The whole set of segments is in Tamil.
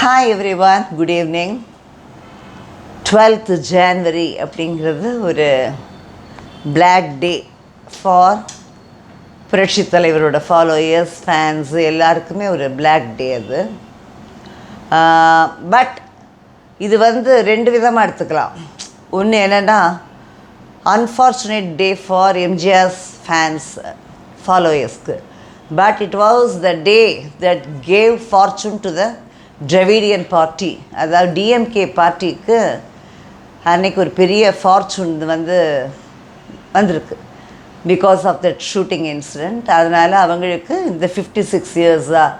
Hi everyone good evening twelfth January அப்படிங்கிறது ஒரு பிளாக் டே ஃபார் புரட்சி தலைவரோட ஃபாலோயர்ஸ் ஃபேன்ஸு எல்லாருக்குமே ஒரு பிளாக் டே அது. பட் இது வந்து ரெண்டு விதமாக எடுத்துக்கலாம். ஒன்று என்னென்னா unfortunate day for MGR's fans ஃபாலோயர்ஸ்க்கு but it was the day that gave fortune to the Dravidian party அதாவது டிஎம்கே பார்ட்டிக்கு அன்னைக்கு ஒரு பெரிய ஃபார்ச்சூன் வந்து வந்திருக்கு. Because of that shooting incident அதனால் அவங்களுக்கு இந்த ஃபிஃப்டி சிக்ஸ் இயர்ஸாக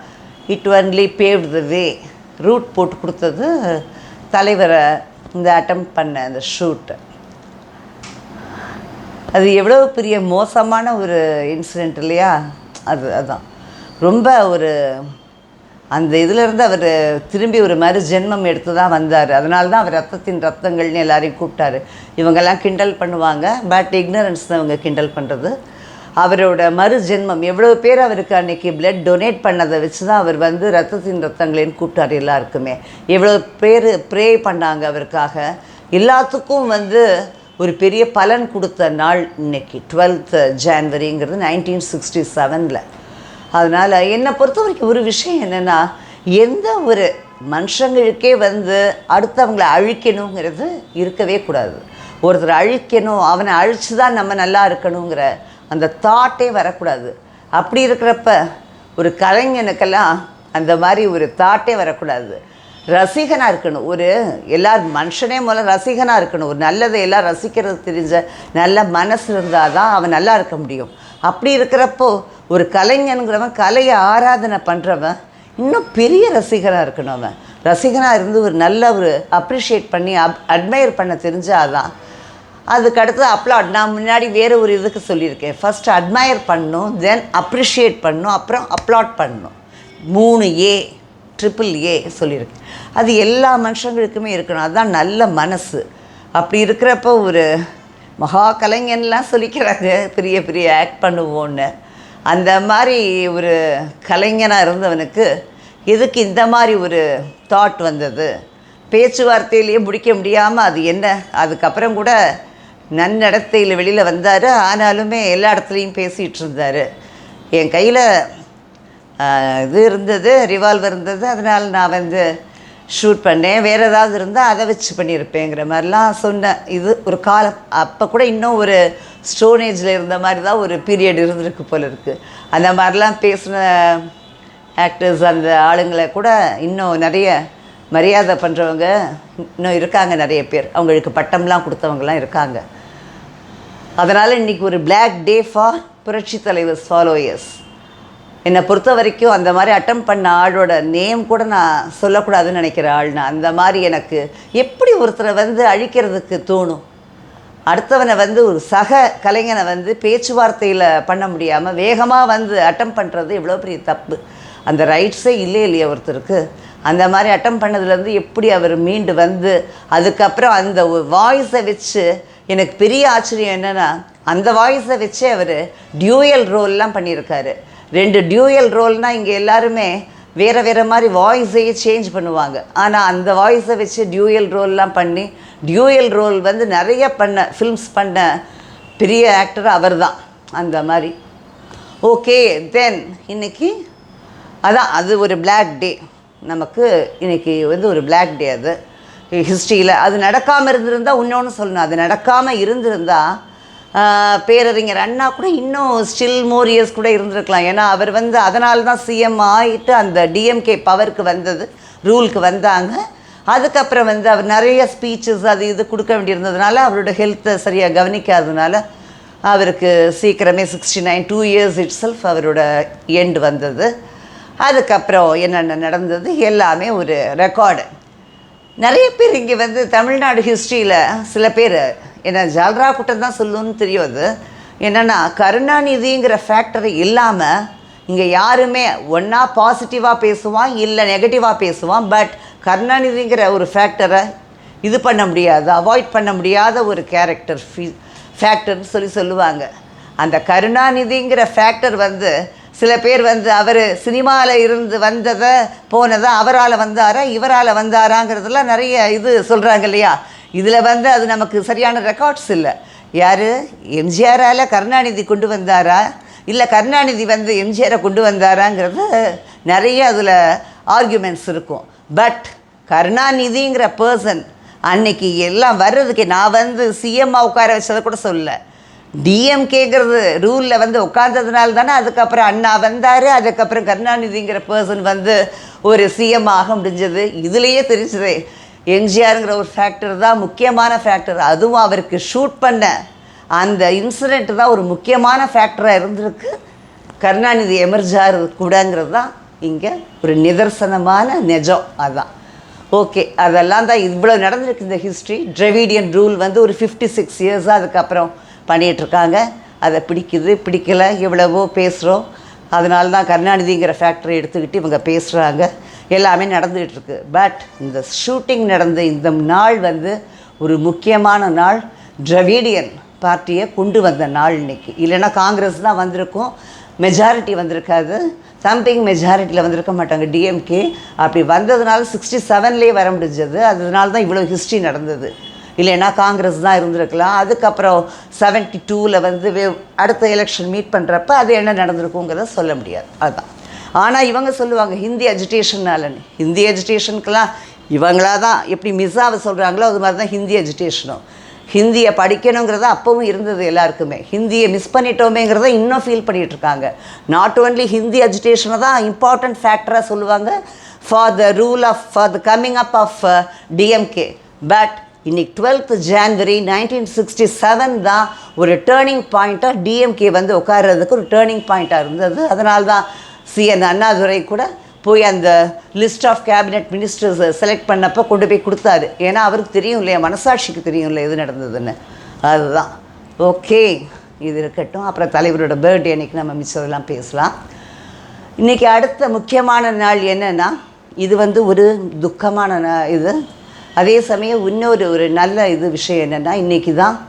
it only paved the way route போட்டு கொடுத்தது தலைவரை இந்த அட்டம் பண்ண அந்த ஷூட்டு அது எவ்வளோ பெரிய மோசமான ஒரு இன்சிடெண்ட் இல்லையா? அது அதான். ரொம்ப ஒரு அந்த இதிலேருந்து அவர் திரும்பி ஒரு மறு ஜென்மம் எடுத்து தான் வந்தார். அதனால தான் அவர் ரத்தத்தின் ரத்தங்கள்னு எல்லாரையும் கூப்பிட்டாரு. இவங்கெல்லாம் கிண்டல் பண்ணுவாங்க. பட் இக்னரன்ஸ் தான் இவங்க கிண்டல் பண்ணுறது அவரோட மறு ஜென்மம் எவ்வளோ பேர் அவருக்கு அன்றைக்கி பிளட் டொனேட் பண்ணதை வச்சு தான் அவர் வந்து ரத்தத்தின் ரத்தங்களேன்னு கூப்பிட்டார் எல்லாருக்குமே. எவ்வளோ பேர் ப்ரே பண்ணாங்க அவருக்காக. எல்லாத்துக்கும் வந்து ஒரு பெரிய பலன் கொடுத்த நாள் இன்னைக்கு டுவெல்த் ஜான்வரிங்கிறது நைன்டீன் சிக்ஸ்டி செவனில் அதனால் என்னை பொறுத்த வரைக்கும் ஒரு விஷயம் என்னென்னா எந்த ஒரு மனுஷங்களுக்கே வந்து அடுத்தவங்களை அழிக்கணுங்கிறது இருக்கவே கூடாது. ஒருத்தர் அழிக்கணும் அவனை அழித்து தான் நம்ம நல்லா இருக்கணுங்கிற அந்த தாட்டே வரக்கூடாது. அப்படி இருக்கிறப்ப ஒரு கலைஞனுக்கெல்லாம் அந்த மாதிரி ஒரு தாட்டே வரக்கூடாது. ரசிகனாக இருக்கணும். ஒரு எல்லார் மனுஷனே முதல்ல ரசிகனாக இருக்கணும். ஒரு நல்லதை எல்லாம் ரசிக்கிறது தெரிஞ்ச நல்ல மனசு இருந்தால் தான் அவன் நல்லா இருக்க முடியும். அப்படி இருக்கிறப்போ ஒரு கலைஞனுங்கிறவன் கலையை ஆராதனை பண்ணுறவன் இன்னும் பெரிய ரசிகனாக இருக்கணும் அவன். ரசிகனாக இருந்து ஒரு நல்ல ஒரு அப்ரிஷியேட் பண்ணி அப் அட்மையர் பண்ண தெரிஞ்சாதான் அதுக்கு அடுத்து நான் முன்னாடி வேறு ஒரு இதுக்கு சொல்லியிருக்கேன். ஃபஸ்ட்டு அட்மையர் பண்ணும் தென் அப்ரிஷியேட் பண்ணும் அப்புறம் அப்லாட் பண்ணும். மூணு ஏ ட்ரிபிள் ஏ சொல்லியிருக்கேன். அது எல்லா மனுஷங்களுக்குமே இருக்கணும். அதுதான் நல்ல மனசு. அப்படி இருக்கிறப்ப ஒரு மகா கலைஞன்லாம் சொல்லிக்கிறாங்க. பெரிய பெரிய ஆக்ட் பண்ணுவோன்னு அந்த மாதிரி ஒரு கலைஞனாக இருந்தவனுக்கு எதுக்கு இந்த மாதிரி ஒரு தாட் வந்தது? பேச்சுவார்த்தையிலேயே முடிக்க முடியாமல் அது என்ன? அதுக்கப்புறம் கூட நன்னடத்தையில் வெளியில் வந்தார். ஆனாலுமே எல்லா இடத்துலையும் பேசிகிட்டு இருந்தார். என் கையில் இது இருந்தது ரிவால்வர் இருந்தது. அதனால் நான் வந்து ஷூட் பண்ணேன். வேறு ஏதாவது இருந்தால் அதை வச்சு பண்ணியிருப்பேங்கிற மாதிரிலாம் சொன்னேன் இது ஒரு காலம். அப்போ கூட இன்னும் ஒரு ஸ்டோனேஜில் இருந்த மாதிரி தான் ஒரு பீரியட் இருந்திருக்கு போல இருக்குது அந்த மாதிரிலாம் பேசின ஆக்டர்ஸ் அந்த ஆளுங்களை கூட இன்னும் நிறைய மரியாதை பண்ணுறவங்க இன்னும் இருக்காங்க நிறைய பேர். அவங்களுக்கு பட்டம்லாம் கொடுத்தவங்கலாம் இருக்காங்க. அதனால் இன்றைக்கி ஒரு பிளாக் டே ஃபார் புரட்சி தலைவர் ஃபாலோயர்ஸ் என்னை பொறுத்த வரைக்கும் அந்த மாதிரி அட்டம் பண்ண ஆளோட நேம் கூட நான் சொல்லக்கூடாதுன்னு நினைக்கிற ஆள் நான். அந்த மாதிரி எனக்கு எப்படி ஒருத்தரை வந்து அழிக்கிறதுக்கு தோணும்? அடுத்தவனை வந்து ஒரு சக கலைஞனை வந்து பேச்சுவார்த்தையில் பண்ண முடியாமல் வேகமாக வந்து அட்டம் பண்ணுறது எவ்வளோ பெரிய தப்பு. அந்த ரைட்ஸே இல்லை இல்லையா ஒருத்தருக்கு? அந்த மாதிரி அட்டம் பண்ணதுலேருந்து எப்படி அவர் மீண்டு வந்து அதுக்கப்புறம் அந்த வாய்ஸை வச்சு எனக்கு பெரிய ஆச்சரியம் என்னென்னா அந்த வாய்ஸை வச்சே அவர் டியூயல் ரோல்லாம் பண்ணியிருக்காரு. ரெண்டு டியூயல் ரோல்னால் இங்கே எல்லாருமே வேறு வேறு மாதிரி வாய்ஸையே சேஞ்ச் பண்ணுவாங்க. ஆனால் அந்த வாய்ஸை வச்சு டியூயல் ரோல்லாம் பண்ணி டியூயல் ரோல் வந்து நிறைய பண்ண ஃபில்ம்ஸ் பண்ண பெரிய ஆக்டர் அவர் தான் அந்த மாதிரி. ஓகே தென் இன்னைக்கு அதான் அது ஒரு பிளாக் டே நமக்கு இன்னைக்கு வந்து ஒரு பிளாக் டே அது. ஹிஸ்ட்ரியில் அது நடக்காமல் இருந்திருந்தால் இன்னொன்று சொல்லணும். அது நடக்காமல் இருந்திருந்தால் பேரறிஞர் அண்ணா கூட இன்னும் ஸ்டில் மோர் இயர்ஸ் கூட இருந்திருக்கலாம். ஏன்னா அவர் வந்து அதனால தான் சிஎம் ஆகிட்டு அந்த டிஎம்கே பவருக்கு வந்தது ரூலுக்கு வந்தாங்க. அதுக்கப்புறம் வந்து அவர் நிறைய ஸ்பீச்சஸ் அது இது கொடுக்க வேண்டியிருந்ததுனால அவரோட ஹெல்த்தை சரியாக கவனிக்காததுனால அவருக்கு சீக்கிரமே sixty nine to years itself அவரோட எண்டு வந்தது. அதுக்கப்புறம் என்னென்ன நடந்தது? எல்லாமே ஒரு ரெக்கார்டு நிறைய பேர் இங்கே வந்து தமிழ்நாடு ஹிஸ்ட்ரியில் சில பேர் ஏன்னா ஜால்ரா கூட்டம் தான் சொல்லுன்னு தெரியும் அது என்னென்னா கருணாநிதிங்கிற ஃபேக்டர் இல்லாமல் இங்கே யாருமே ஒன்றா பாசிட்டிவாக பேசுவான் இல்லை நெகட்டிவாக பேசுவான் பட் கருணாநிதிங்கிற ஒரு ஃபேக்டரை இது பண்ண முடியாது அவாய்ட் பண்ண முடியாத ஒரு கேரக்டர் ஃபீ ஃபேக்டர்னு சொல்லி சொல்லுவாங்க. அந்த கருணாநிதிங்கிற ஃபேக்டர் வந்து சில பேர் வந்து அவர் சினிமாவில் இருந்து வந்ததை போனதை அவரால் வந்தாரா இவரால் வந்தாராங்கிறதுலாம் நிறைய இது சொல்கிறாங்க இல்லையா? இதில் வந்து அது நமக்கு சரியான ரெக்கார்ட்ஸ் இல்லை. யார்? எம்ஜிஆரால் கருணாநிதி கொண்டு வந்தாரா? இல்லை கருணாநிதி வந்து எம்ஜிஆரை கொண்டு வந்தாராங்கிறது நிறைய அதில் ஆர்கியூமெண்ட்ஸ் இருக்கும். பட் கருணாநிதிங்கிற பர்சன் அன்னைக்கு எல்லாம் வர்றதுக்கு நான் வந்து சிஎம்மாக உட்கார வச்சதை கூட சொல்லலை. டிஎம்கேங்கிறது ரூலில் வந்து உட்கார்ந்ததுனால தானே அதுக்கப்புறம் அண்ணா வந்தார் அதுக்கப்புறம் கருணாநிதிங்கிற பர்சன் வந்து ஒரு சிஎம் ஆக முடிஞ்சது. இதுலேயே தெரிஞ்சது. எம்ஜிஆருங்கிற ஒரு ஃபேக்டர் தான் முக்கியமான ஃபேக்டர் அதுவும் அவருக்கு ஷூட் பண்ண அந்த இன்சிடெண்ட் தான் ஒரு முக்கியமான ஃபேக்டராக இருந்திருக்கு. கருணாநிதி எமர்ஜார் கூடங்கிறது தான் இங்கே ஒரு நிதர்சனமான நிஜம் அதுதான் ஓகே அதெல்லாம் தான் இவ்வளோ நடந்திருக்கு இந்த ஹிஸ்ட்ரி ட்ரெவிடியன் ரூல் வந்து ஒரு ஃபிஃப்டி சிக்ஸ் இயர்ஸாக அதுக்கப்புறம் பண்ணிகிட்ருக்காங்க அதை பிடிக்குது பிடிக்கல எவ்வளவோ பேசுகிறோம் அதனால தான் கருணாநிதிங்கிற ஃபேக்டரி எடுத்துக்கிட்டு இவங்க பேசுகிறாங்க எல்லாமே நடந்துகிட்டு இருக்கு பட் இந்த ஷூட்டிங் நடந்த இந்த நாள் வந்து ஒரு முக்கியமான நாள். ட்ரவிடியன் பார்ட்டியை கொண்டு வந்த நாள் இன்னைக்கு. இல்லைன்னா காங்கிரஸ் தான் வந்திருக்கும். மெஜாரிட்டி வந்திருக்காது. சம்திங் மெஜாரிட்டியில் வந்திருக்க மாட்டாங்க டிஎம்கே அப்படி வந்ததுனால சிக்ஸ்டி செவன்லேயே வர முடிஞ்சது. அதனால தான் இவ்வளோ ஹிஸ்ட்ரி நடந்தது. இல்லைன்னா காங்கிரஸ் தான் இருந்திருக்கலாம். அதுக்கப்புறம் செவன்ட்டி டூவில் வந்து அடுத்த எலெக்ஷன் மீட் பண்ணுறப்ப அது என்ன நடந்திருக்குங்கிறத சொல்ல முடியாது. அதுதான் ஆனால் இவங்க சொல்லுவாங்க ஹிந்தி அஜிடேஷன்னாலன்னு ஹிந்தி அஜிடேஷனுக்கெல்லாம் இவங்களா தான் எப்படி மிஸ்ஸாவை சொல்கிறாங்களோ அது மாதிரி தான் ஹிந்தி அஜிடேஷனும் ஹிந்தியை படிக்கணுங்கிறது அப்பவும் இருந்தது எல்லாருக்குமே. ஹிந்தியை மிஸ் பண்ணிட்டோமேங்கிறத இன்னும் ஃபீல் பண்ணிகிட்டு இருக்காங்க நாட் ஓன்லி ஹிந்தி அஜிடேஷனை தான் இம்பார்ட்டன்ட் ஃபேக்டராக சொல்லுவாங்க for the rule of for the coming up of DMK but இன்றைக்கி twelfth January nineteen sixty seven தான் ஒரு டேர்னிங் பாயிண்ட்டாக டிஎம்கே வந்து உட்கார்றதுக்கு ஒரு டேர்னிங் பாயிண்ட்டாக இருந்தது. அதனால தான் சிஎன் அண்ணாதுரை கூட போய் அந்த லிஸ்ட் ஆஃப் கேபினெட் மினிஸ்டர்ஸை செலக்ட் பண்ணப்போ கொண்டு போய் கொடுத்தாரு. ஏன்னா அவருக்கு தெரியும் இல்லையா? மனசாட்சிக்கு தெரியும் இல்லை எது நடந்ததுன்னு. அதுதான். ஓகே இது இருக்கட்டும். அப்புறம் தலைவரோட பர்த்டே அன்னைக்கு நம்ம மிச்சதெல்லாம் பேசலாம். இன்றைக்கி அடுத்த முக்கியமான நாள் என்னென்னா இது வந்து ஒரு துக்கமான நா- இது. அதே சமயம் இன்னொரு ஒரு நல்ல இது விஷயம் என்னென்னா இன்றைக்கி தான்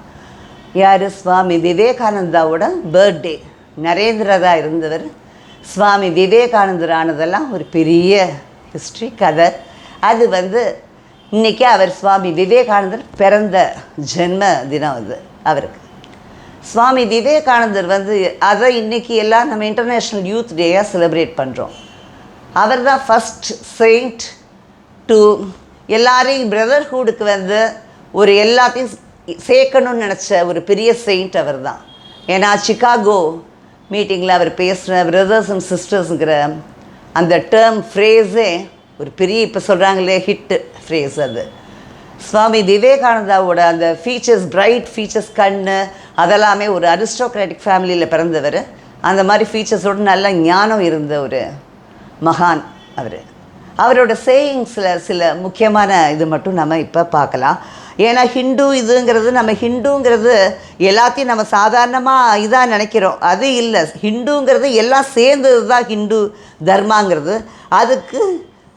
யார்? சுவாமி விவேகானந்தாவோட பர்த்டே நரேந்திரதா இருந்தவர் சுவாமி விவேகானந்தர் ஆனதெல்லாம் ஒரு பெரிய ஹிஸ்ட்ரி கதை. அது வந்து இன்றைக்கி அவர் சுவாமி விவேகானந்தர் பிறந்த ஜென்ம தினம் அது அவருக்கு. சுவாமி விவேகானந்தர் வந்து அதை இன்றைக்கி எல்லாம் நம்ம இன்டர்நேஷ்னல் யூத் டேயாக செலிப்ரேட் பண்ணுறோம் அவர் தான் ஃபஸ்ட் செயிண்ட் டு எல்லாரையும் பிரதர்ஹுடுக்கு வந்து ஒரு எல்லாத்தையும் சேர்க்கணும்னு நினச்ச ஒரு பெரிய செயிண்ட் அவர் தான். ஏன்னா சிகாகோ மீட்டிங்கில் அவர் பேசுகிற பிரதர்ஸ் அண்ட் சிஸ்டர்ஸுங்கிற அந்த டேர்ம் ஃப்ரேஸே ஒரு பெரிய இப்போ சொல்கிறாங்களே ஹிட்டு ஃப்ரேஸ் அது. சுவாமி விவேகானந்தாவோட அந்த ஃபீச்சர்ஸ் பிரைட் ஃபீச்சர்ஸ் கண்ணு அதெல்லாமே ஒரு அரிஸ்டோக்ராட்டிக் ஃபேமிலியில் பிறந்தவர். அந்த மாதிரி ஃபீச்சர்ஸோட நல்ல ஞானம் இருந்த ஒரு மகான் அவர். அவரோட சேயிங்ஸில் சில முக்கியமான இது மட்டும் நம்ம இப்போ பார்க்கலாம். ஏன்னா ஹிந்து இதுங்கிறது நம்ம ஹிந்துங்கிறது எல்லாத்தையும் நம்ம சாதாரணமாக இதாக நினைக்கிறோம். அது இல்லை. ஹிந்துங்கிறது எல்லாம் சேர்ந்தது தான் ஹிந்து தர்மாங்கிறது. அதுக்கு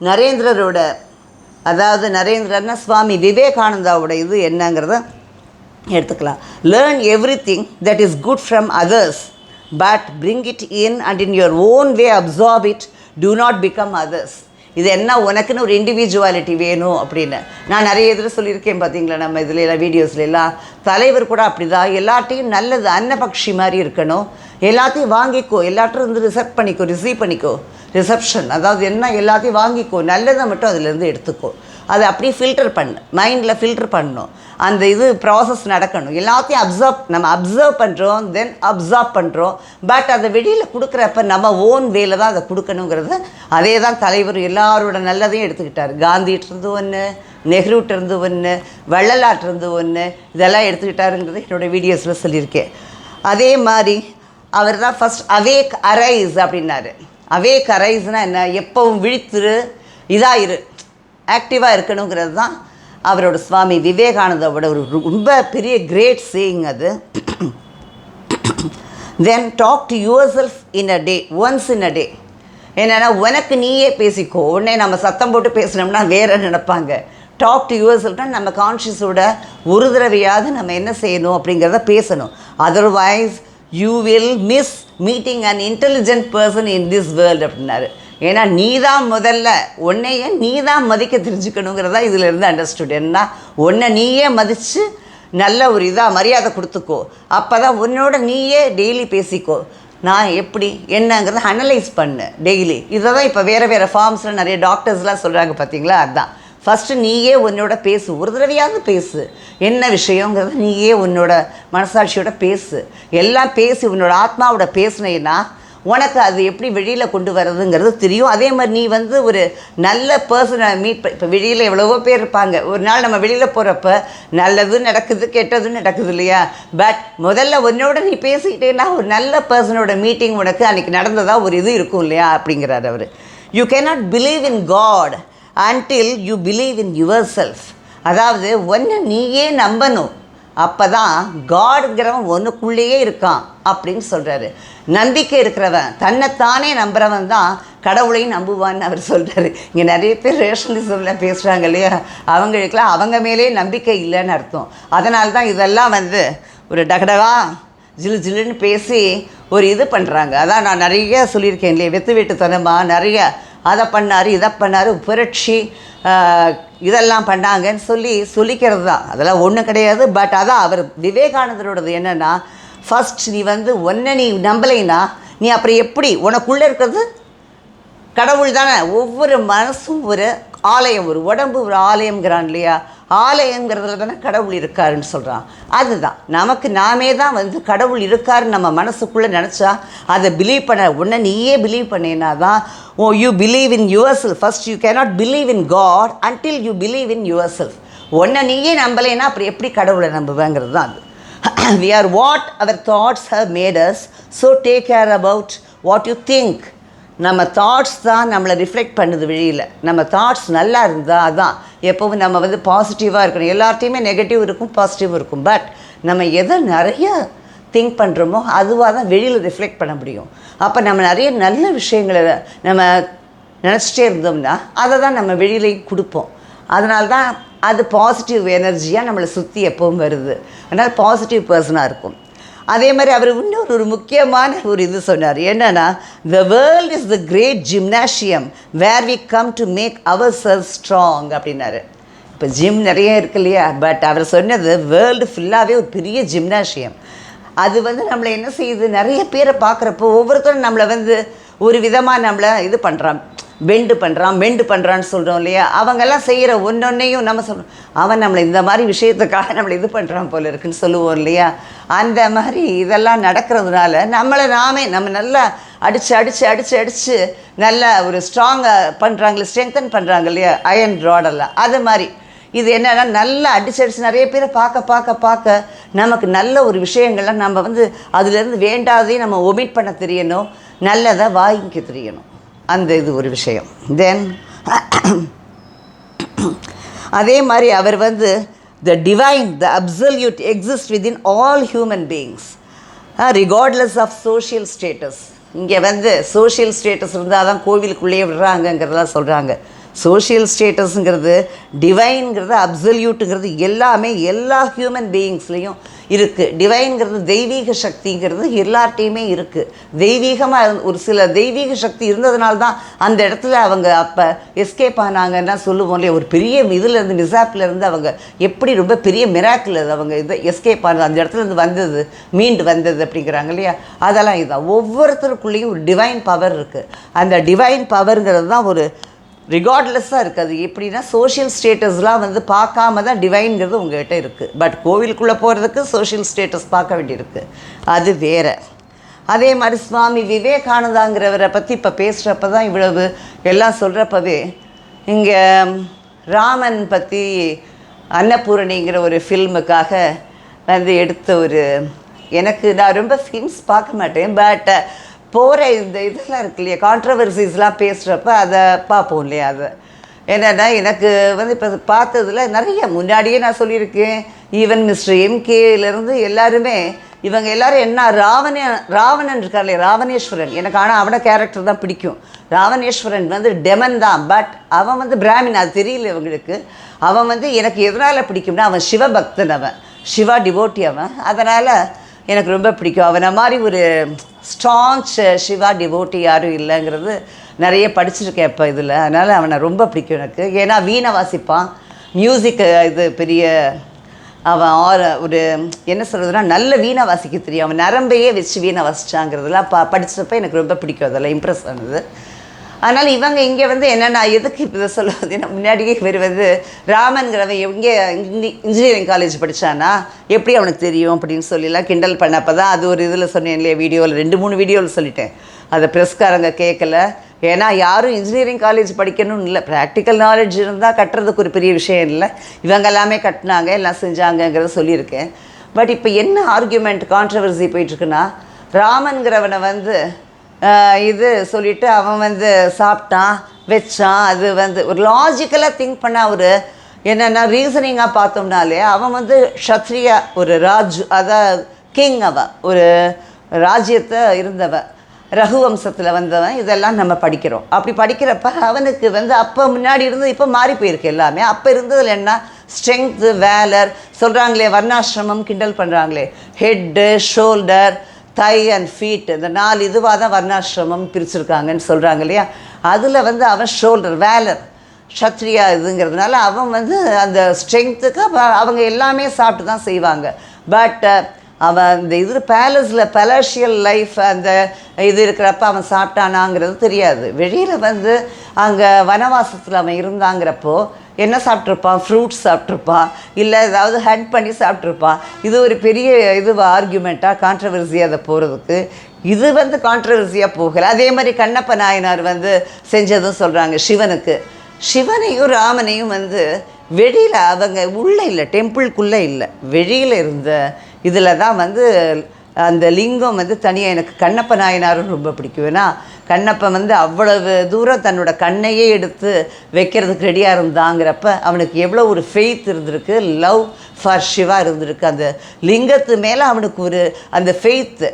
நரேந்திரரோட அதாவது நரேந்திரன்னா சுவாமி விவேகானந்தாவோட இது என்னங்கிறத எடுத்துக்கலாம். Learn everything that is good from others but bring it in and in your own way absorb it do not become others இது என்ன உனக்குன்னு ஒரு இண்டிவிஜுவாலிட்டி வேணும் அப்படின்னு. நான் நிறைய இதில் சொல்லியிருக்கேன் பார்த்தீங்களா நம்ம இதில் எல்லாம் வீடியோஸ்ல எல்லாம். தலைவர் கூட அப்படி தான் எல்லாத்தையும் நல்லது அன்னபக்ஷி மாதிரி இருக்கணும். எல்லாத்தையும் வாங்கிக்கோ. எல்லாத்தையும் இருந்து ரிசப்ட் பண்ணிக்கோ ரிசீவ் பண்ணிக்கோ. ரிசப்ஷன் அதாவது என்ன எல்லாத்தையும் வாங்கிக்கோ. நல்லதை மட்டும் அதுலேருந்து எடுத்துக்கோ. அதை அப்படியே ஃபில்டர் பண்ணு. மைண்டில் ஃபில்டர் பண்ணணும் அந்த இது ப்ராசஸ் நடக்கணும். எல்லாத்தையும் அப்சர்வ் நம்ம அப்சர்வ் பண்ணுறோம் தென் அப்சர்வ் பண்ணுறோம் பட் அதை வெளியில் கொடுக்குறப்ப நம்ம ஓன் வேல தான் அதை கொடுக்கணுங்கிறது அதே தான் தலைவர் எல்லாரோட நல்லதையும் எடுத்துக்கிட்டார். காந்திகிட்ட இருந்து ஒன்று நெஹ்ருட்டிருந்து ஒன்று வள்ளலாட்ட இருந்து ஒன்று இதெல்லாம் எடுத்துக்கிட்டாருங்கிறது என்னோட வீடியோஸில் சொல்லியிருக்கேன். அதே மாதிரி அவர் தான் ஃபஸ்ட் அவேக் அரைஸ் அப்படின்னாரு. அவேக் அரைஸ்னால் என்ன? எப்பவும் விழித்துரு இதாயிரு. ஆக்டிவாக இருக்கணுங்கிறது தான் அவரோட சுவாமி விவேகானந்தாவோட ஒரு ரொம்ப பெரிய கிரேட் சீயிங் அது. Then talk to yourself in a day once in a day என்னென்னா உனக்கு நீயே பேசிக்கோ உடனே நம்ம சத்தம் போட்டு பேசினோம்னா வேற நினைப்பாங்க? டாக் டு யுவர் செல்ஃப்னா நம்ம கான்ஷியஸோட ஒரு தடவையாவது நம்ம என்ன செய்யணும் அப்படிங்கிறத பேசணும். Otherwise you will miss meeting an intelligent person in this world அப்படின்னாரு. ஏன்னா நீ தான் முதல்ல. உன்னையே நீ தான் மதிக்க தெரிஞ்சுக்கணுங்கிறதா இதிலிருந்து அண்டர்ஸ்டுட் என்ன உன்னை நீயே மதித்து நல்ல ஒரு இதாக மரியாதை கொடுத்துக்கோ. அப்போ தான் உன்னோட நீயே டெய்லி பேசிக்கோ. நான் எப்படி என்னங்கிறத அனலைஸ் பண்ணு டெய்லி இதை தான் இப்போ வேறு வேறு ஃபார்ம்ஸில் நிறைய டாக்டர்ஸ்லாம் சொல்கிறாங்க பார்த்தீங்களா அதுதான் ஃபஸ்ட்டு நீயே உன்னோட பேசு. ஒரு தடவையாவது பேசு. என்ன விஷயங்கிறத நீயே உன்னோட மனசாட்சியோட பேசு. எல்லாம் பேசி உன்னோட ஆத்மாவோட பேசுனேன்னா உனக்கு அது எப்படி வெளியில் கொண்டு வர்றதுங்கிறது தெரியும். அதே மாதிரி நீ வந்து ஒரு நல்ல பர்சனை மீட் இப்போ வெளியில் எவ்வளவோ பேர் இருப்பாங்க. ஒரு நாள் நம்ம வெளியில் போகிறப்ப நல்லது நடக்குது கெட்டது நடக்குது இல்லையா? பட் முதல்ல உன்னோட நீ பேசிக்கிட்டேன்னா ஒரு நல்ல பர்சனோட மீட்டிங் உனக்கு அன்றைக்கி நடந்ததா ஒரு இது இருக்கும் இல்லையா? அப்படிங்கிறார் அவர். You cannot believe in God until you believe in yourself அதாவது ஒன்றை நீயே நம்பணும். அப்போ தான் காடுங்கிறவன் ஒன்றுக்குள்ளேயே இருக்கான் அப்படின்னு சொல்கிறாரு நம்பிக்கை இருக்கிறவன் தன்னைத்தானே நம்புறவன் தான் கடவுளையும் நம்புவான்னு அவர் சொல்கிறாரு இங்கே நிறைய பேர் ரேஷனலிசமில் பேசுகிறாங்க இல்லையா? அவங்களுக்கெல்லாம் அவங்க மேலே நம்பிக்கை இல்லைன்னு அர்த்தம். அதனால தான் இதெல்லாம் வந்து ஒரு டகடகா ஜிலு ஜிலுன்னு பேசி ஒரு இது பண்ணுறாங்க அதான் நான் நிறைய சொல்லியிருக்கேன் இல்லையா? வெத்து வீட்டுத்தனமாக நிறைய. அதை பண்ணார் இதை பண்ணார் புரட்சி இதெல்லாம் பண்ணாங்கன்னு சொல்லி சொல்லிக்கிறது தான். அதெல்லாம் ஒன்றும் கிடையாது. பட் அதான் அவர் விவேகானந்தரோடது என்னென்னா ஃபஸ்ட் நீ வந்து ஒன்றை நீ நம்பலைன்னா நீ அப்புறம் எப்படி? உனக்குள்ளே இருக்கிறது கடவுள் தானே ஒவ்வொரு மனசும் ஒரு ஆலயம் ஒரு உடம்பு ஒரு ஆலயம்ங்கிறான் இல்லையா? ஆலயங்கிறதுல தானே கடவுள் இருக்காருன்னு சொல்கிறான் அதுதான். நமக்கு நாமே தான் வந்து கடவுள் இருக்காருன்னு நம்ம மனசுக்குள்ளே நினச்சா அதை பிலீவ் பண்ண உடனே நீயே பிலீவ் பண்ணினா தான் ஓ you believe in yourself first you cannot believe in God until you believe in yourself உன்னை நீயே நம்பலைன்னா அப்புறம் எப்படி கடவுளை நம்புவேங்கிறது தான் அது. We are what our thoughts have made us so take care about what you think நம்ம தாட்ஸ் தான் நம்மளை ரிஃப்ளெக்ட் பண்ணுது வெளியில். நம்ம தாட்ஸ் நல்லா இருந்தால் அதான். எப்போவும் நம்ம வந்து பாசிட்டிவாக இருக்கணும். எல்லார்ட்டையுமே நெகட்டிவ் இருக்கும் பாசிட்டிவ் இருக்கும். பட் நம்ம எதை நிறைய திங்க் பண்ணுறோமோ அதுவாக தான் வெளியில் ரிஃப்ளெக்ட் பண்ண முடியும். அப்போ நம்ம நிறைய நல்ல விஷயங்களை நம்ம நினச்சிட்டே இருந்தோம்னா அதை தான் நம்ம வெளியிலையும் கொடுப்போம். அதனால தான் அது பாசிட்டிவ் எனர்ஜியாக நம்மளை சுற்றி எப்பவும் வருது. அதனால் பாசிட்டிவ் பர்சனாக இருக்கும். அதே மாதிரி அவர் இன்னொரு ஒரு முக்கியமான ஒரு இது சொன்னார். என்னென்னா the world is the great gymnasium where we come to make ourselves strong அப்படின்னாரு. இப்போ ஜிம் நிறைய இருக்கு இல்லையா? பட் அவர் சொன்னது வேர்ல்டு ஃபுல்லாகவே ஒரு பெரிய ஜிம்னாஷியம் அது வந்து நம்மளை என்ன செய்யுது? நிறைய பேரை பார்க்குறப்போ ஒவ்வொருத்தரும் நம்மளை வந்து ஒரு விதமாக நம்மளை இது பண்ணுறான் பெண்டு பண்ணுறான் பெண்டு பண்ணுறான்னு சொல்கிறோம் இல்லையா? அவங்கெல்லாம் செய்கிற ஒன்றொன்னையும் நம்ம சொல்கிறோம் அவன் நம்மளை இந்த மாதிரி விஷயத்துக்காக நம்மளை இது பண்ணுறான் போல இருக்குன்னு சொல்லுவோம் இல்லையா? அந்த மாதிரி இதெல்லாம் நடக்கிறதுனால நம்மளை நாமே நம்ம நல்லா அடித்து அடித்து அடித்து அடித்து நல்லா ஒரு ஸ்ட்ராங்காக பண்ணுறாங்களே ஸ்ட்ரெங்தன் பண்ணுறாங்க இல்லையா? அயன் ராடெல்லாம் அது மாதிரி. இது என்னென்னா நல்லா அடிச்சு அடிச்சு நிறைய பேரை பார்க்க பார்க்க பார்க்க நமக்கு நல்ல ஒரு விஷயங்கள்லாம் நம்ம வந்து அதுலேருந்து வேண்டாதையும் நம்ம ஒமிட் பண்ண தெரியணும். நல்லதை வாங்கிக்க தெரியணும். அந்த இது ஒரு விஷயம். தென் அதே மாதிரி அவர் வந்து the divine the absolute exist within all human beings regardless of social status இங்கே வந்து சோஷியல் ஸ்டேட்டஸ் இருந்தால் தான் கோவிலுக்குள்ளேயே விடுறாங்கங்கிறதெல்லாம் சொல்கிறாங்க சோஷியல் ஸ்டேட்டஸுங்கிறது டிவைனுங்கிறது அப்சல்யூட்டுங்கிறது எல்லாமே எல்லா ஹியூமன் பீயிங்ஸ்லேயும் இருக்குது டிவைனுங்கிறது தெய்வீக சக்திங்கிறது எல்லார்ட்டையுமே இருக்குது தெய்வீகமாக ஒரு சில தெய்வீக சக்தி இருந்ததுனால தான் அந்த இடத்துல அவங்க அப்போ எஸ்கேப் ஆனாங்கன்னா சொல்லுவோம் இல்லையா? ஒரு பெரிய இதுலேருந்து மிசாப்லேருந்து அவங்க எப்படி ரொம்ப பெரிய மிராக்கில் அவங்க இது எஸ்கேப் ஆனது அந்த இடத்துல இருந்து வந்தது மீண்டு வந்தது அப்படிங்கிறாங்க இல்லையா? அதெல்லாம் இதுதான். ஒவ்வொருத்தருக்குள்ளேயும் ஒரு டிவைன் பவர் இருக்குது அந்த டிவைன் பவருங்கிறது தான் ஒரு ரிகார்ட்லெஸ்ஸாக இருக்குது. அது எப்படின்னா சோஷியல் ஸ்டேட்டஸ்லாம் வந்து பார்க்காம தான் டிவைன்கிறது உங்கள்கிட்ட இருக்குது பட் கோவிலுக்குள்ளே போகிறதுக்கு சோஷியல் ஸ்டேட்டஸ் பார்க்க வேண்டியிருக்கு. அது வேற. அதே மாதிரி சுவாமி விவேகானந்தாங்கிறவரை பற்றி இப்போ பேசுகிறப்ப தான் இவ்வளவு எல்லாம் சொல்கிறப்பவே இங்கே ராமன் பற்றி அன்னபூரணிங்கிற ஒரு ஃபில்முக்காக வந்து எடுத்த ஒரு எனக்கு நான் ரொம்ப ஃபிலிம்ஸ் பார்க்க மாட்டேன். பட் போகிற இந்த இதெல்லாம் இருக்கு இல்லையா? கான்ட்ரவர்சிஸ்லாம் பேசுகிறப்ப அதை பார்ப்போம் இல்லையா அதை? என்னென்னா எனக்கு வந்து இப்போ பார்த்ததுல நிறைய முன்னாடியே நான் சொல்லியிருக்கேன். ஈவன் மிஸ்டர் எம்கேலேருந்து எல்லாருமே இவங்க எல்லாரும் என்ன ராவண ராவணன் இருக்கார் இல்லையா? ராவணேஸ்வரன். எனக்கு ஆனால் அவனை கேரக்டர் தான் பிடிக்கும். ராவணேஸ்வரன் வந்து டெமன் தான். பட் அவன் வந்து பிராமின் அது தெரியல இவங்களுக்கு. அவன் வந்து எனக்கு எதனால் பிடிக்கும்னா அவன் சிவபக்தன் அவன். சிவா டிவோட்டி அவன் அதனால் எனக்கு ரொம்ப பிடிக்கும். அவனை மாதிரி ஒரு ஸ்ட்ராங் சிவா டிவோட்டி யாரும் இல்லைங்கிறது நிறைய படிச்சிருக்கேன் இப்போ இதில். அதனால் அவனை ரொம்ப பிடிக்கும் எனக்கு. ஏன்னா வீணை வாசிப்பான் மியூசிக் இது பெரிய அவன் ஆர ஒரு என்ன சொல்கிறதுனா நல்ல வீணை வாசிக்க தெரியும். அவன் நரம்பையே வச்சு வீணை வாசிச்சாங்கிறதுலாம் ப படித்தப்ப எனக்கு ரொம்ப பிடிக்கும். அதெல்லாம் இம்ப்ரெஸ் ஆனது. அதனால் இவங்க இங்கே வந்து என்னென்னா எதுக்கு இப்போ இதை சொல்லுவது முன்னாடியே வருவது ராமன்கிறவன் எங்கே இன்ஜினியரிங் காலேஜ் படித்தானா எப்படி அவனுக்கு தெரியும் அப்படின்னு சொல்லிலாம் கிண்டல் பண்ணப்போ தான் அது ஒரு இதில் சொன்னேன் இல்லையா வீடியோவில் ரெண்டு மூணு வீடியோவில் சொல்லிட்டேன். அதை ப்ரெஸ்காரங்க கேட்கல ஏன்னா யாரும் இன்ஜினியரிங் காலேஜ் படிக்கணும்னு இல்லை. ப்ராக்டிக்கல் நாலேஜ் இருந்தால் கட்டுறதுக்கு ஒரு பெரிய விஷயம் இல்லை. இவங்க எல்லாமே கட்டினாங்க எல்லாம் செஞ்சாங்கங்கிறத சொல்லியிருக்கேன். பட் இப்போ என்ன ஆர்கியூமெண்ட் கான்ட்ரவர்சி போயிட்டுருக்குன்னா ராமன்கிறவனை வந்து இது சொல்லிட்டு அவன் வந்து சாப்பிட்டான் வச்சான். அது வந்து ஒரு லாஜிக்கலாக திங்க் பண்ண ஒரு என்னென்னா ரீசனிங்காக பார்த்தோம்னாலே அவன் வந்து ஷத்ரியா ஒரு ராஜ் அதான் கிங் அவன் ஒரு ராஜ்யத்தை இருந்தவன் ரகுவம்சத்தில் வந்தவன். இதெல்லாம் நம்ம படிக்கிறோம். அப்படி படிக்கிறப்ப அவனுக்கு வந்து அப்போ முன்னாடி இருந்து இப்போ மாறி போயிருக்கு எல்லாமே. அப்போ இருந்ததில் என்ன? ஸ்ட்ரென்த்து வேலர் சொல்கிறாங்களே வர்ணாசிரமம் கிண்டல் பண்ணுறாங்களே head shoulder thigh and feet இந்த நாலு இதுவாக தான் வர்ணாசிரமம் பிரிச்சிருக்காங்கன்னு சொல்கிறாங்க இல்லையா? அதில் வந்து அவன் ஷோல்டர் வேலர் சத்ரியா இதுங்கிறதுனால அவன் வந்து அந்த ஸ்ட்ரென்த்துக்கு அவங்க எல்லாமே சாப்பிட்டு தான் செய்வாங்க. பட் அவன் அந்த இது பேலஸில் பெலர்ஷியல் லைஃப் அந்த இது இருக்கிறப்ப அவன் சாப்பிட்டானாங்கிறது தெரியாது. வெளியில் வந்து அங்கே வனவாசத்தில் அவன் இருந்தாங்கிறப்போ என்ன சாப்பிட்ருப்பான் ஃப்ரூட்ஸ் சாப்பிட்ருப்பான் இல்லை ஏதாவது ஹண்ட் பண்ணி சாப்பிட்ருப்பான் இது ஒரு பெரிய இது ஆர்கியூமெண்ட்டாக கான்ட்ரவர்சியாக அதை போகிறதுக்கு இது வந்து கான்ட்ரவர்சியாக போகலை. அதே மாதிரி கண்ணப்ப நாயனார் வந்து செஞ்சதும் சொல்கிறாங்க சிவனுக்கு. சிவனையும் ராமனையும் வந்து வெளியில் அவங்க உள்ளே இல்லை டெம்பிள்குள்ளே இல்லை. வெளியில் இருந்த இதில் தான் வந்து அந்த லிங்கம் வந்து தனியாக எனக்கு கண்ணப்ப நாயனாரும் ரொம்ப பிடிக்கும். ஏன்னா கண்ணப்பன் வந்து அவ்வளவு தூரம் தன்னோட கண்ணையே எடுத்து வைக்கிறதுக்கு ரெடியாக இருந்தாங்கிறப்ப அவனுக்கு எவ்வளோ ஒரு ஃபெய்த் இருந்திருக்கு லவ் ஃபார் சிவா இருந்திருக்கு. அந்த லிங்கத்து மேலே அவனுக்கு ஒரு அந்த ஃபெய்த்து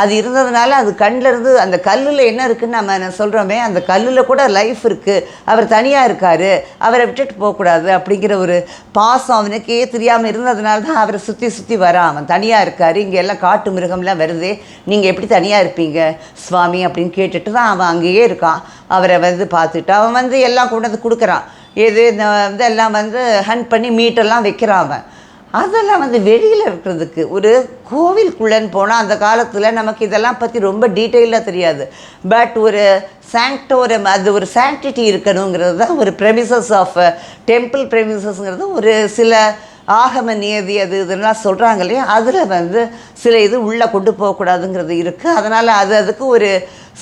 அது இருந்ததுனால அது கண்ணில் இருந்து அந்த கல்லில் என்ன இருக்குன்னு நம்ம சொல்கிறோமே அந்த கல்லில் கூட லைஃப் இருக்குது அவர் தனியாக இருக்கார். அவரை விட்டுட்டு போகக்கூடாது அப்படிங்கிற ஒரு பாசம் அவனுக்கே தெரியாமல் இருந்ததுனால தான் அவரை சுற்றி சுற்றி வரான் அவன். தனியாக இருக்கார். இங்கே எல்லாம் காட்டு மிருகம்லாம் வருது. நீங்கள் எப்படி தனியாக இருப்பீங்க? சுவாமி அப்படின்னு கேட்டுட்டு தான் அவன் அங்கேயே இருக்கான். அவரை வந்து பார்த்துட்டு அவன் வந்து எல்லாம் கொண்டு வந்து கொடுக்குறான். எது இந்த இதெல்லாம் வந்து ஹண்ட் பண்ணி மீட்டெல்லாம் வைக்கிறான் அவன். அதெல்லாம் வந்து வெளியில் இருக்கிறதுக்கு ஒரு கோவிலுக்குள்ளேன்னு போனால் அந்த காலத்தில் நமக்கு இதெல்லாம் பற்றி ரொம்ப டீட்டெயிலாக தெரியாது. பட் ஒரு சாங்க்டோரம் அது ஒரு சாங்டிட்டி இருக்கணுங்கிறது தான் ஒரு ப்ரெமிசஸ் ஆஃப் டெம்பிள் ப்ரெமிசஸ்ங்கிறது ஒரு சில ஆகம நியதி அது இதெல்லாம் சொல்கிறாங்க இல்லையா அதில் வந்து சில இது உள்ளே கொண்டு போகக்கூடாதுங்கிறது இருக்குது அதனால் அது அதுக்கு ஒரு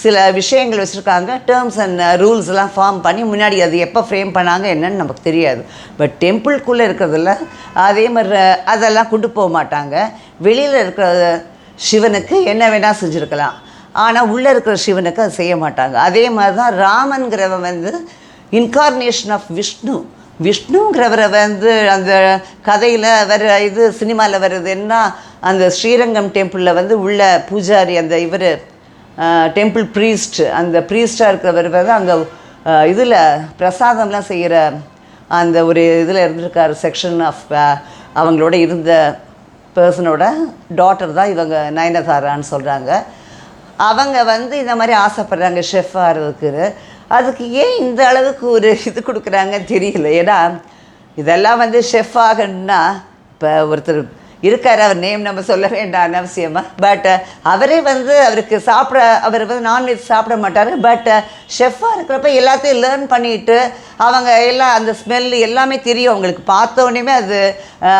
சில விஷயங்கள் வச்சுருக்காங்க. டேர்ம்ஸ் அண்ட் ரூல்ஸ்லாம் ஃபார்ம் பண்ணி முன்னாடி அது எப்போ ஃப்ரேம் பண்ணாங்க என்னன்னு நமக்கு தெரியாது. பட் டெம்பிள்குள்ளே இருக்கிறதுல அதே மாதிரி அதெல்லாம் கொண்டு போக மாட்டாங்க. வெளியில் இருக்கிற சிவனுக்கு என்ன வேணால் செஞ்சுருக்கலாம். ஆனால் உள்ளே இருக்கிற சிவனுக்கு அது செய்ய மாட்டாங்க. அதே மாதிரி தான் ராமன்கிறவன் வந்து இன்கார்னேஷன் ஆஃப் விஷ்ணு. விஷ்ணுங்கிறவரை வந்து அந்த கதையில் வர இது சினிமாவில் வர்றது என்ன அந்த ஸ்ரீரங்கம் டெம்பிளில் வந்து உள்ள பூஜாரி அந்த இவர் டெம்பிள் ப்ரீஸ்ட் அந்த ப்ரீஸ்டாக இருக்கிறவர் வந்து அங்கே இதில் பிரசாதம்லாம் செய்கிற அந்த ஒரு இதில் இருந்திருக்கார் செக்ஷன் ஆஃப் அவங்களோட இருந்த பர்சனோட டாட்டர் தான் இவங்க நயனதாரான்னு சொல்கிறாங்க அவங்க வந்து இந்த மாதிரி ஆசைப்படுறாங்க ஷெஃப் ஆகிறதுக்கு அதுக்கு ஏன் இந்த அளவுக்கு ஒரு இது கொடுக்குறாங்கன்னு தெரியல. ஏன்னா இதெல்லாம் வந்து ஷெஃப் ஆகணும்னா இப்போ ஒருத்தர் இருக்கார் அவர் நேம் நம்ம சொல்ல வேண்டாம் அனவசியமாக பட் அவரே வந்து அவருக்கு சாப்பிட அவர் வந்து நான்வெஜ் சாப்பிட மாட்டார். பட் ஷெஃப்பாக இருக்கிறப்ப எல்லாத்தையும் லேர்ன் பண்ணிட்டு அவங்க எல்லாம் அந்த ஸ்மெல் எல்லாமே தெரியும். அவங்களுக்கு பார்த்தோன்னே அது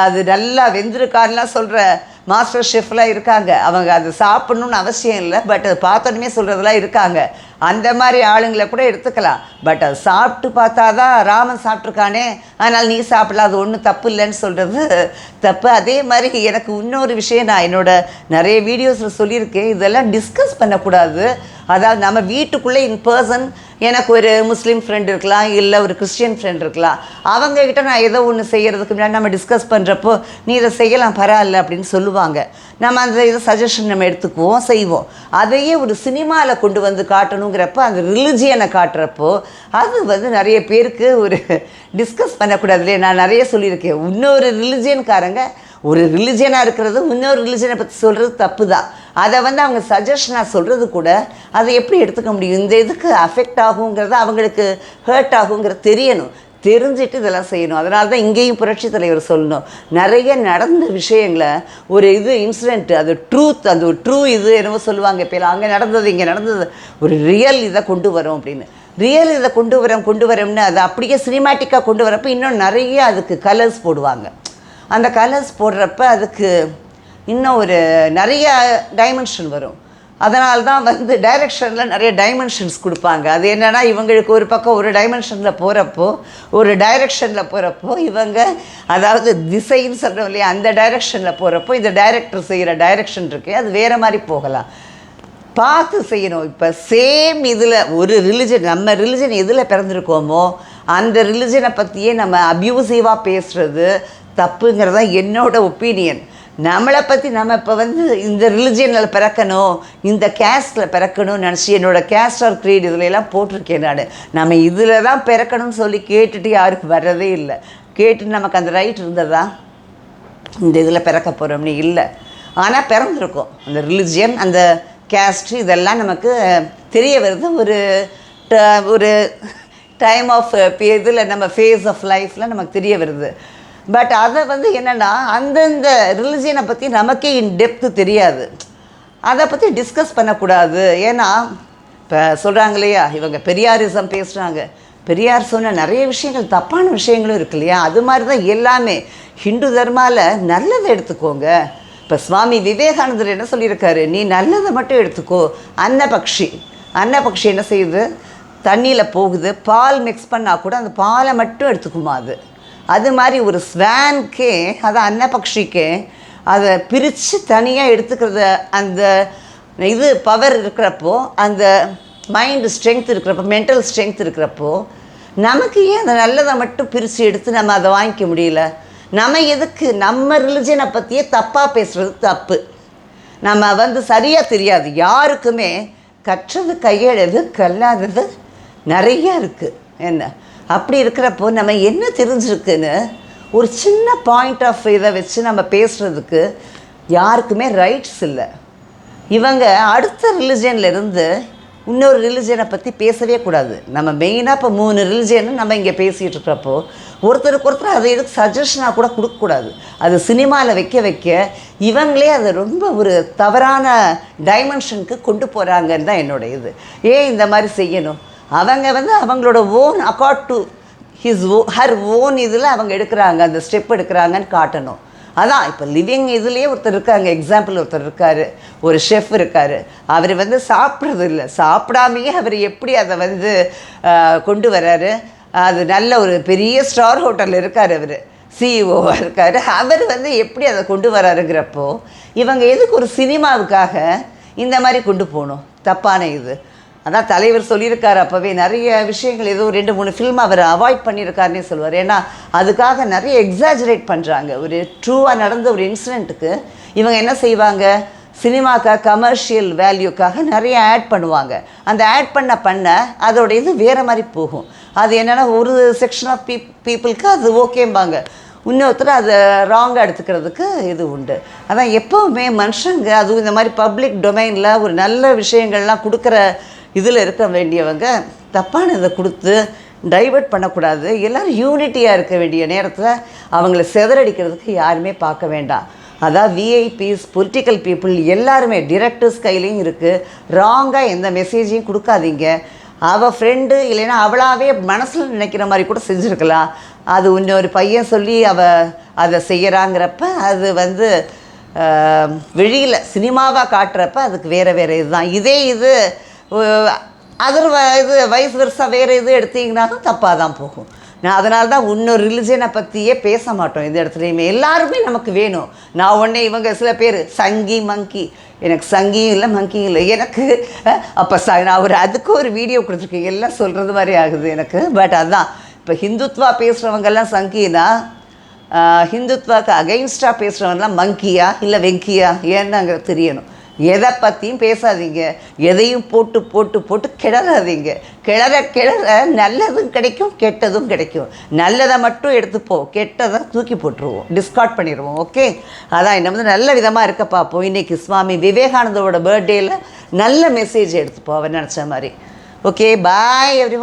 அது நல்லா வெந்திருக்கான்லாம் சொல்கிற மாஸ்டர் ஷெஃப்லாம் இருக்காங்க. அவங்க அது சாப்பிட்ணுன்னு அவசியம் இல்லை. பட் அதை பார்த்தோன்னே சொல்கிறதெல்லாம் இருக்காங்க. அந்த மாதிரி ஆளுங்களை கூட எடுத்துக்கலாம். பட் அது சாப்பிட்டு பார்த்தா தான் ராமன் சாப்பிட்ருக்கானே அதனால் நீ சாப்பிடலாம் அது ஒன்றும் தப்பு இல்லைன்னு சொல்கிறது தப்பு. அதே மாதிரி எனக்கு இன்னொரு விஷயம் நான் என்னோட நிறைய வீடியோஸில் சொல்லியிருக்கேன். இதெல்லாம் டிஸ்கஸ் பண்ணக்கூடாது. அதாவது நம்ம வீட்டுக்குள்ளே இன் பர்சன் எனக்கு ஒரு முஸ்லீம் ஃப்ரெண்ட் இருக்கலாம் இல்லை ஒரு கிறிஸ்டியன் ஃப்ரெண்ட் இருக்கலாம். அவங்கக்கிட்ட நான் ஏதோ ஒன்று செய்கிறதுக்கு முன்னாடி நம்ம டிஸ்கஸ் பண்ணுறப்போ நீ இதை செய்யலாம் பரவாயில்ல அப்படின்னு சொல்லுவாங்க. நம்ம அந்த இது சஜஷன் நம்ம எடுத்துக்குவோம் செய்வோம். அதையே ஒரு சினிமாவில் கொண்டு வந்து காட்டணுங்கிறப்ப அந்த ரிலிஜியனை காட்டுறப்போ அது வந்து நிறைய பேருக்கு ஒரு டிஸ்கஸ் பண்ணக்கூடாது இல்லையா? நான் நிறைய சொல்லியிருக்கேன். இன்னொரு ரிலிஜியன்காரங்க ஒரு ரிலிஜியனாக இருக்கிறது இன்னொரு ரிலிஜியனை பற்றி சொல்கிறது தப்பு தான் அதை வந்து அவங்க சஜஷனாக சொல்கிறது கூட அதை எப்படி எடுத்துக்க முடியும்? இந்த இதுக்கு அஃபெக்ட் ஆகுங்கிறது அவங்களுக்கு ஹர்ட் ஆகுங்கிறது தெரியணும். தெரிஞ்சுட்டு இதெல்லாம் செய்யணும். அதனால தான் இங்கேயும் புரட்சி தலைவர் சொல்லணும். நிறைய நடந்த விஷயங்களை ஒரு இது இன்சிடெண்ட் அது ட்ரூத் அந்த ஒரு ட்ரூ இது என்னவோ சொல்லுவாங்க இப்போ அங்கே நடந்தது இங்கே நடந்தது. ஒரு ரியல் இதை கொண்டு வரோம் அப்படின்னு. ரியல் இதை கொண்டு வரோம் கொண்டு வரோம்னு அதை அப்படியே சினிமேட்டிக்காக கொண்டு வரப்போ இன்னும் நிறைய அதுக்கு கலர்ஸ் போடுவாங்க. அந்த கலர்ஸ் போடுறப்ப அதுக்கு இன்னும் ஒரு நிறைய டைமென்ஷன் வரும். அதனால தான் வந்து டைரெக்ஷனில் நிறைய டைமென்ஷன்ஸ் கொடுப்பாங்க. அது என்னென்னா இவங்களுக்கு ஒரு பக்கம் ஒரு டைமென்ஷனில் போகிறப்போ ஒரு டைரெக்ஷனில் போகிறப்போ இவங்க அதாவது திசைன்னு சொல்கிறோம் இல்லையா அந்த டைரெக்ஷனில் போகிறப்போ இந்த டைரக்டர் செய்கிற டைரெக்ஷன் இருக்கு அது வேறு மாதிரி போகலாம். பார்த்து செய்யணும். இப்போ சேம் இதில் ஒரு ரிலிஜன் நம்ம ரிலிஜன் எதில் பிறந்திருக்கோமோ அந்த ரிலிஜனை பற்றியே நம்ம அப்யூசிவாக பேசுகிறது தப்புங்கிறது தான் என்னோட ஒப்பீனியன். நம்மளை பற்றி நம்ம இப்போ வந்து இந்த ரிலிஜியனில் பிறக்கணும் இந்த கேஸ்டில் பிறக்கணும்னு நினச்சி என்னோடய கேஸ்ட் ஆர் க்ரீட் இதுலலாம் போட்டிருக்கேன் நான். நம்ம இதில் தான் பிறக்கணும்னு சொல்லி கேட்டுட்டு யாருக்கும் வர்றதே இல்லை. கேட்டு நமக்கு அந்த ரைட் இருந்ததா? இந்த இதில் பிறக்க போகிறோம்னு இல்லை. ஆனால் பிறந்திருக்கோம். அந்த ரிலிஜியன் அந்த கேஸ்ட் இதெல்லாம் நமக்கு தெரிய வருது. ஒரு ட- ஒரு டைம் ஆஃப் இதில் நம்ம ஃபேஸ் ஆஃப் லைஃப்பில் நமக்கு தெரிய வருது. பட் அதை வந்து என்னென்னா அந்தந்த ரிலிஜியனை பற்றி நமக்கே இன் டெப்த்து தெரியாது. அதை பற்றி டிஸ்கஸ் பண்ணக்கூடாது. ஏன்னா இப்போ சொல்கிறாங்க இல்லையா இவங்க பெரியாரிசம் பேசுகிறாங்க பெரியார் சொன்ன நிறைய விஷயங்கள் தப்பான விஷயங்களும் இருக்கு இல்லையா? அது மாதிரி தான் எல்லாமே. ஹிந்து தர்மாவில் நல்லதை எடுத்துக்கோங்க. இப்போ சுவாமி விவேகானந்தர் என்ன சொல்லியிருக்காரு? நீ நல்லதை மட்டும் எடுத்துக்கோ. அன்னபக்ஷி. அன்னபக்ஷி என்ன செய்யுது? தண்ணியில் போகுது. பால் மிக்ஸ் பண்ணால் கூட அந்த பாலை மட்டும் எடுத்துக்குமா அது? அது மாதிரி ஒரு ஸ்வான்க்கே அது அன்னபக்ஷிக்கே அதை பிரித்து தனியாக எடுத்துக்கிறத அந்த இது பவர் இருக்கிறப்போ அந்த மைண்டு ஸ்ட்ரென்த் இருக்கிறப்போ மென்டல் ஸ்ட்ரென்த் இருக்கிறப்போ நமக்கு ஏன் அந்த நல்லதை மட்டும் பிரித்து எடுத்து நம்ம அதை வாங்கிக்க முடியல? நம்ம எதுக்கு? நம்ம ரிலிஜனை பற்றியே தப்பாக பேசுகிறது தப்பு. நம்ம வந்து சரியாக தெரியாது. யாருக்குமே கற்றது கையெழுது கல்லாதது நிறையா இருக்குது என்ன? அப்படி இருக்கிறப்போ நம்ம என்ன தெரிஞ்சிருக்குன்னு ஒரு சின்ன பாயிண்ட் ஆஃப் இதை வச்சு நம்ம பேசுகிறதுக்கு யாருக்குமே ரைட்ஸ் இல்லை. இவங்க அடுத்த ரிலிஜியன்லேருந்து இன்னொரு ரிலிஜியனை பற்றி பேசவே கூடாது. நம்ம மெயினாக இப்போ மூணு ரிலிஜியன் நம்ம இங்கே பேசிகிட்டு இருக்கிறப்போ ஒருத்தருக்கு ஒருத்தர் அதை எதுக்கு சஜஷனாக கூட கொடுக்கக்கூடாது அது சினிமாவில் வைக்க வைக்க இவங்களே அதை ரொம்ப ஒரு தவறான டைமென்ஷனுக்கு கொண்டு போகிறாங்கன்னு தான் என்னுடைய இது. ஏன் இந்த மாதிரி செய்யணும்? அவங்க வந்து அவங்களோட own accord to his or her own இதில் அவங்க எடுக்கிறாங்க அந்த ஸ்டெப் எடுக்கிறாங்கன்னு காட்டணும். அதான் இப்போ லிவிங் இதுலேயே ஒருத்தர் இருக்காங்க எக்ஸாம்பிள் ஒருத்தர் இருக்கார் ஒரு ஷெஃப் இருக்கார் அவர் வந்து சாப்பிட்றது இல்லை சாப்பிடாமையே அவர் எப்படி அதை வந்து கொண்டு வராரு? அது நல்ல ஒரு பெரிய ஸ்டார் ஹோட்டலில் இருக்கார் அவர் சிஇஓவாக இருக்கார் அவர் வந்து எப்படி அதை கொண்டு வராருங்கிறப்போ இவங்க எதுக்கு ஒரு சினிமாவுக்காக இந்த மாதிரி கொண்டு போகணும்? தப்பான இது. அதான் தலைவர் சொல்லியிருக்கார் அப்போவே நிறைய விஷயங்கள் ஏதோ ரெண்டு மூணு ஃபில்ம் அவர் அவாய்ட் பண்ணியிருக்காருன்னே சொல்லுவார். ஏன்னா அதுக்காக நிறைய எக்ஸாஜரேட் பண்ணுறாங்க ஒரு ட்ரூவாக நடந்த ஒரு இன்சிடெண்ட்டுக்கு இவங்க என்ன செய்வாங்க? சினிமாக்காக கமர்ஷியல் வேல்யூக்காக நிறைய ஆட் பண்ணுவாங்க. அந்த ஆட் பண்ண பண்ண அதோட இது வேறு மாதிரி போகும். அது என்னென்னா ஒரு செக்ஷன் ஆஃப் பீப் பீப்புளுக்கு அது ஓகேம்பாங்க. இன்னொருத்தர் அதை ராங்காக எடுத்துக்கிறதுக்கு இது உண்டு. அதான் எப்போவுமே மனுஷங்க அதுவும் இந்த மாதிரி பப்ளிக் டொமைனில் ஒரு நல்ல விஷயங்கள்லாம் கொடுக்குற இதில் இருக்க வேண்டியவங்க தப்பான இதை கொடுத்து டைவர்ட் பண்ணக்கூடாது. எல்லோரும் யூனிட்டியாக இருக்க வேண்டிய நேரத்தில் அவங்கள செதறடிக்கிறதுக்கு யாருமே பார்க்க வேண்டாம். அதான் விஐபிஸ் பொலிட்டிக்கல் பீப்புள் எல்லாருமே டிரெக்டர்ஸ் கையிலையும் இருக்குது ராங்காக எந்த மெசேஜையும் கொடுக்காதீங்க. அவள் ஃப்ரெண்டு இல்லைன்னா அவளாவே மனசில் நினைக்கிற மாதிரி கூட செஞ்சுருக்கலாம். அது இன்னொரு பையன் சொல்லி அவள் அதை செய்கிறாங்கிறப்ப அது வந்து வெளியில் சினிமாவாக காட்டுறப்ப அதுக்கு வேறு வேறு இதுதான். இதே இது அதர் இது வயசு வருஷம் வேறு இது எடுத்தீங்கன்னாலும் தப்பாக தான் போகும். நான் அதனால தான் இன்னொரு ரிலிஜனை பற்றியே பேச மாட்டோம் இந்த இடத்துலையுமே. எல்லாருமே நமக்கு வேணும். நான் உடனே இவங்க சில பேர் சங்கி மங்கி எனக்கு சங்கியும் இல்லை மங்கியும் இல்லை. எனக்கு அப்போ ச நான் ஒரு அதுக்கு ஒரு வீடியோ கொடுத்துருக்கேன். எல்லாம் சொல்கிறது மாதிரி ஆகுது எனக்கு. பட் அதுதான் இப்போ ஹிந்துத்வா பேசுகிறவங்கெல்லாம் சங்கினா ஹிந்துத்வாக்கு அகெயின்ஸ்டாக பேசுகிறவங்கலாம் மங்கியா இல்லை வெங்கியா? ஏன்னாங்க தெரியணும். எதை பற்றியும் பேசாதீங்க. எதையும் போட்டு போட்டு போட்டு கிளறாதீங்க. கிளற கிளற நல்லதும் கிடைக்கும் கெட்டதும் கிடைக்கும். நல்லதை மட்டும் எடுத்துப்போம் கெட்டதை தூக்கி போட்டுருவோம். டிஸ்கார்ட் பண்ணிடுவோம் ஓகே அதான் என்ன வந்து நல்ல விதமாக இருக்க பார்ப்போம். இன்றைக்கி சுவாமி விவேகானந்தரோட பர்த்டேயில் நல்ல மெசேஜ் எடுத்துப்போம் அவர் நினச்ச மாதிரி. Okay bye every